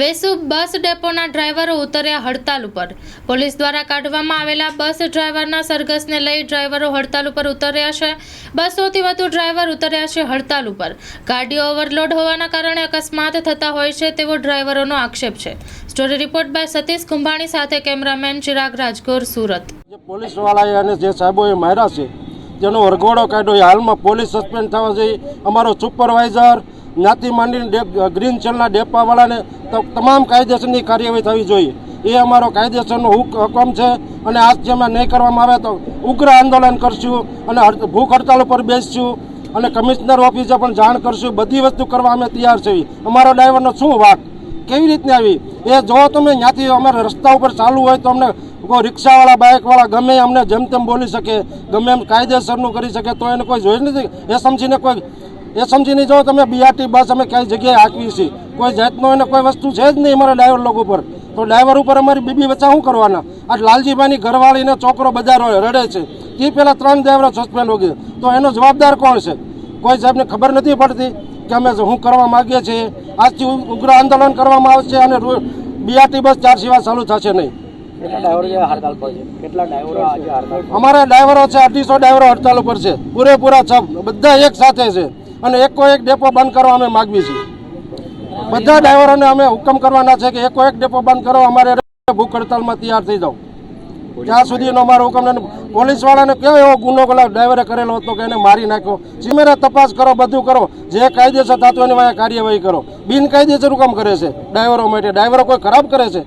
વેસુ બસ ડેપોના ડ્રાઈવરો ઉતર્યા હડતાલ ઉપર. પોલીસ દ્વારા કાઢવામાં આવેલા બસ ડ્રાઈવરના સરઘસને લઈ ડ્રાઈવરો હડતાલ ઉપર ઉતર્યા છે. બસોથી વધુ ડ્રાઈવર ઉતર્યા છે હડતાલ ઉપર. ગાડીઓ ઓવરલોડ હોવાના કારણે અકસ્માત થતા હોય છે તેવો ડ્રાઈવરોનો આક્ષેપ છે. Story report by Satish Kumbhani સાથે કેમેરામેન ચિરાગ રાજગોર, સુરત. પોલીસવાળાએ અને જે સાહેબોએ માર્યા છે, જેનો વરઘોડો કાઢ્યો હાલમાં પોલીસ સસ્પેન્ડ થવા જોઈએ અમારો સુપરવાઇઝર જ્ઞાતિ માંડીને ગ્રીન ચલના ડેપાવાળાને તમામ કાયદેસરની કાર્યવાહી થવી જોઈએ. એ અમારો કાયદેસરનો હુક- હુકમ છે અને આજ જેમાં નહીં કરવામાં આવે તો ઉગ્ર આંદોલન કરશું અને ભૂખ હડતાલ ઉપર બેસશું અને કમિશનર ઓફિસે પણ જાણ કરશું. બધી વસ્તુ કરવા અમે તૈયાર છીએ. અમારો ડ્રાઈવરનો શું વાક? કેવી રીતની આવી? એ જો તમે ત્યાંથી અમારે રસ્તા ઉપર ચાલુ હોય તો અમને કોઈ રિક્ષાવાળા, બાઇકવાળા ગમે અમને જેમ તેમ બોલી શકે, ગમે એમ કાયદેસરનું કરી શકે, તો એને કોઈ જોઈ નથી. એ સમજીને કોઈ એ સમજીને જો તમે બીઆરટી બસ અમે કઈ જગ્યાએ હાંકવી છીએ કોઈ જાતનો એને કોઈ વસ્તુ છે જ નહીં અમારા ડ્રાઈવર લોકો ઉપર તો ડ્રાઈવર ઉપર અમારી બીબી બચ્ચા શું કરવાના? આ લાલજીભાઈની ઘરવાળીને છોકરો બધા રડે છે. તે પહેલાં ત્રણ ડ્રાઈવરો સસ્પેન્ડ હો ગયા તો એનો જવાબદાર કોણ છે? કોઈ સાહેબને ખબર નથી પડતી કે અમે શું કરવા માગીએ છીએ? આજથી ઉગ્ર આંદોલન કરવામાં આવશે અને બીઆરટી બસ ચાર સિવાય ચાલુ થશે નહીં. અમારા ડ્રાઈવરો છે અઢીસો ડ્રાઈવરો હડતાલ ઉપર છે. પૂરેપૂરા બધા એક સાથે છે. અને એકો એક ડેપો બંધ કરવા અમે માગવી છીએ બધા ડ્રાઈવરોને અમે હુકમ કરવાના છે કે એકો એક ડેપો બંધ કરો અમારે ભૂખ હડતાલમાં તૈયાર થઈ જાઓ. ત્યાં સુધીનો અમારો હુકમ પોલીસવાળાને કેવો એવો ગુનો ગુલાબ ડ્રાઈવરે કરેલો હતો કે એને મારી નાખ્યો સિમેરે તપાસ કરો બધું કરો. જે કાયદેસર થતું એની વાંહે કાર્યવાહી કરો. બિનકાયદેસર હુકમ કરે છે ડ્રાઈવરો માટે. ડ્રાઈવરો કોઈ ખરાબ કરે છે?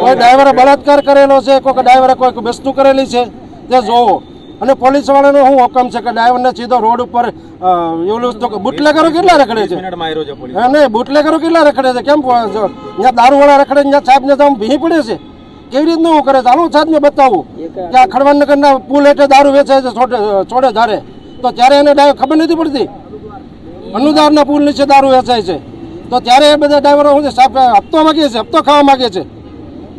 કોઈ ડ્રાઈવરે બળાત્કાર કરેલો છે? કોઈ ડ્રાઈવરે કોઈ વસ્તુ કરેલી છે? તે જોવો. અને પોલીસ વાળાનો શું હુકમ છે કે ડ્રાઈવરને સીધો રોડ ઉપર એવું તો બુટલેગરો કેટલા રખડે છે? હા નહીં બુટલેગરો કેટલા રખડે છે? કેમ ત્યાં દારૂવાળા રખડે છે, ત્યાં સાહેબને તો આમ ભી પડે છે. કેવી રીતનું એવું કરે છે? હાલો સાહેબને બતાવું. કે આ ખડવાનગરના પુલ હેઠળ દારૂ વેચાય છે છોડે ધારે. તો ત્યારે એને ડ્રાઈવર ખબર નથી પડતી? અનુદારના પુલ નીચે દારૂ વેચાય છે. તો ત્યારે એ બધા ડ્રાઈવરો શું છે? હપ્તો માગીએ છે હપ્તો ખાવા માગે છે.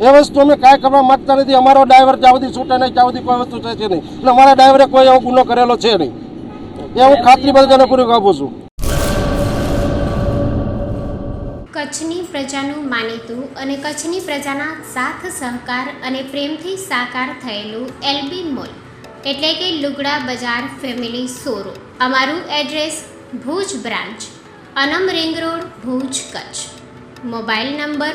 એ વસ્તુ અમે કાંઈ કરવા માગતા નથી. અમારો ડ્રાઈવર ત્યાં સુધી છૂટે નહીં, ત્યાં સુધી કોઈ વસ્તુ છે નહીં. અને અમારા ડ્રાઈવરે કોઈ એવો ગુનો કરેલો છે નહીં. એ હું ખાતરી બધાને પૂરી આપું છું. કચ્છની પ્રજાનું માનીતું અને કચ્છની પ્રજાના સાથ, સહકાર અને પ્રેમથી સાકાર થયેલું એલબી મોલ. એટલે કે લુગડા બજાર ફેમિલી સોરો અમારું address Bhuj branch, Anam ring road, Bhuj Kutch. Mobile number